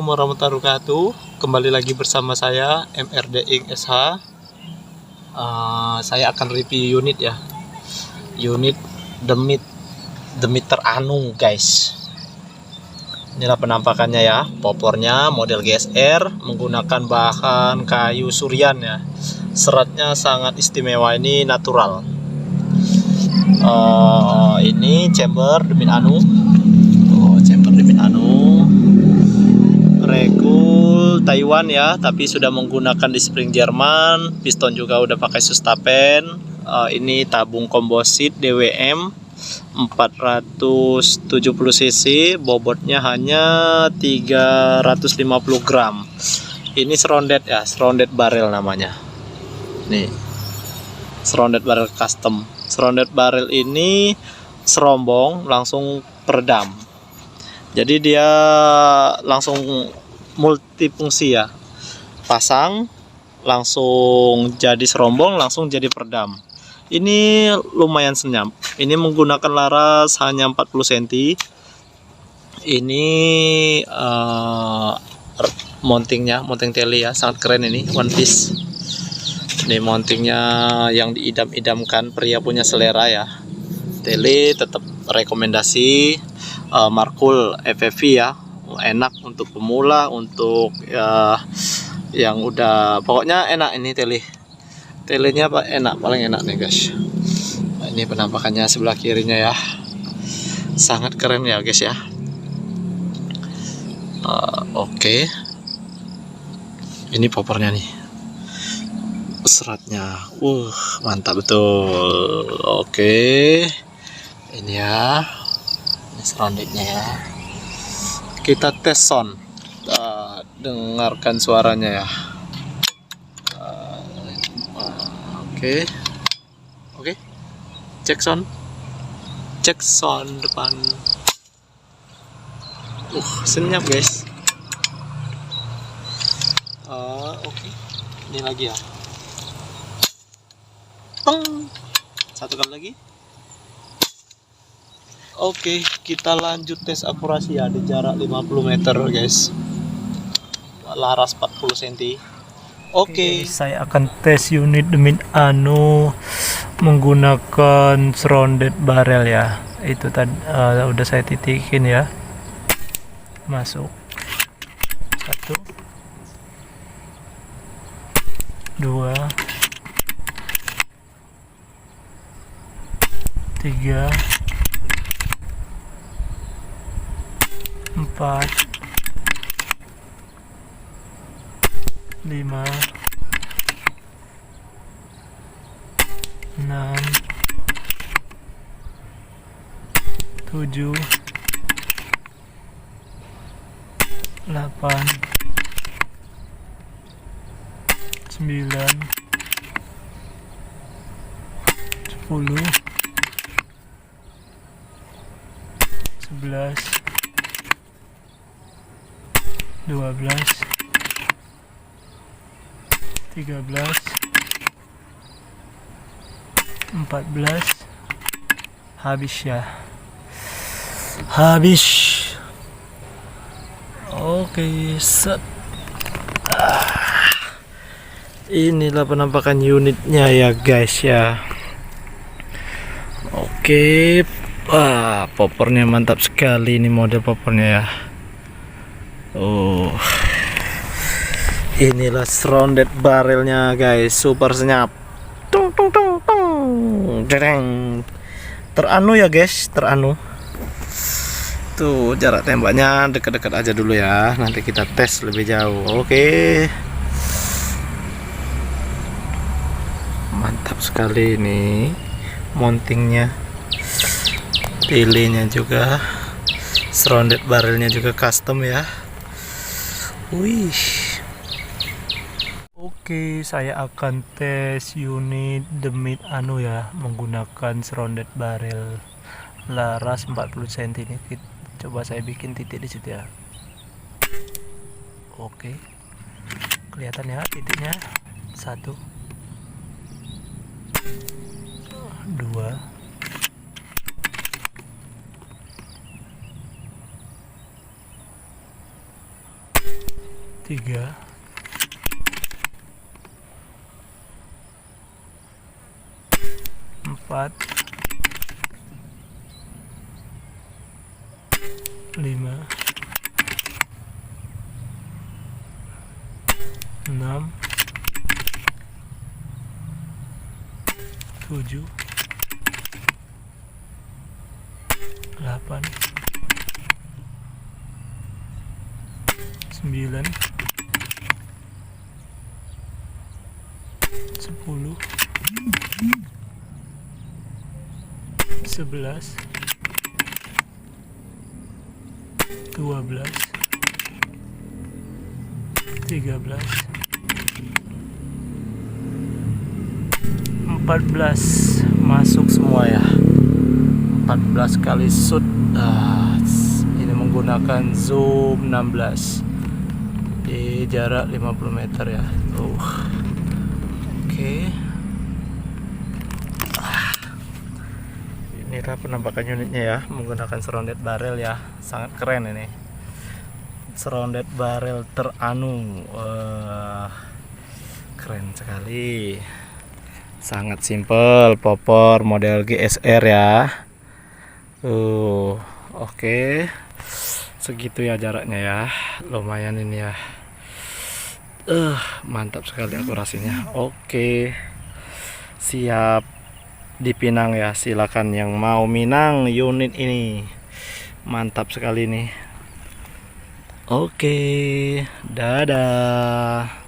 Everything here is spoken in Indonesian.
Assalamualaikum warahmatullahi wabarakatuh. Kembali lagi bersama saya MRD Ing SH. Uh, saya akan review unit ya. Unit demit demit teranu guys. Inilah penampakannya ya. Popornya model GSR menggunakan bahan kayu surian ya. Seratnya sangat istimewa ini natural. Uh, ini chamber demit anu. Oh, chamber demit anu regul Taiwan ya tapi sudah menggunakan di spring Jerman piston juga udah pakai sustapen. Uh, ini tabung komposit DWM 470 cc bobotnya hanya 350 gram. Ini serondet ya serondet barrel namanya. Nih serondet barrel custom. Serondet barrel ini serombong langsung peredam jadi dia langsung multifungsi ya. Pasang langsung jadi serombong langsung jadi peredam. Ini lumayan senyap. Ini menggunakan laras hanya 40 cm ini uh, mountingnya mounting tele ya. Sangat keren ini one piece. Ini mountingnya yang diidam-idamkan. Pria punya selera ya. Tele tetap rekomendasi uh, Markul FFV ya. Enak untuk pemula untuk ya yang udah pokoknya enak ini tele. Telenya pak enak paling enak nih guys. Nah, ini penampakannya sebelah kirinya ya. Sangat keren ya guys ya. Uh, oke. Okay. ini popornya nih. Seratnya. Uh mantap betul. Oke. Okay. ini ya ini ya. Kita tes sound. Uh, dengarkan suaranya ya. Oke. Oke. Cek sound. Cek sound depan. Uh senyap guys. Uh, oke. Okay. ini lagi ya. Teng. satu kali lagi Oke, kita lanjut tes akurasi ya di jarak 50 meter, guys. Laras 40 cm. Oke, okay. saya akan tes unit demi anu menggunakan surrounded barrel ya. Itu tadi uh, udah saya titikin ya. Masuk. Satu. Dua. Tiga. Empat. Lima. Enam. Tujuh. Delapan sembilan. Sepuluh. Sebelas dua belas. Tiga belas. Empat belas. Habis ya. Habis. Oke set. Ah. inilah penampakan unitnya ya guys ya. Oke ah popornya mantap sekali ini model popornya ya Oh. Inilah surrounded barrelnya guys, super senyap. Tung tung tung tung. Dereng. Teranu ya guys, teranu. Tuh jarak tembaknya dekat-dekat aja dulu ya. Nanti kita tes lebih jauh. Oke. Mantap sekali ini mountingnya. Pilihnya juga surrounded barrelnya juga custom ya Wih. Oke, saya akan tes unit demit anu ya menggunakan surrounded barrel laras 40 cm. Coba saya bikin titik di situ ya. Oke. Kelihatan ya titiknya. Satu. Dua. Tiga. Empat. Lima. Enam. Tujuh. Delapan sembilan sepuluh sebelas dua belas tiga belas empat belas masuk semua ya. 14 kali shoot Ah, ini menggunakan zoom 16 di jarak 50 meter ya. Tuh oke. Ah. inilah penampakan unitnya ya menggunakan surrounded barrel ya. Sangat keren ini. Surrounded barrel teranu. Wah. Keren sekali. Sangat simple popor model GSR ya. Uh, oke. Segitu ya jaraknya ya. Lumayan ini ya. Eh, mantap sekali akurasinya. Oke. Siap dipinang ya. Silakan yang mau minang unit ini. Mantap sekali nih. Oke. Dadah.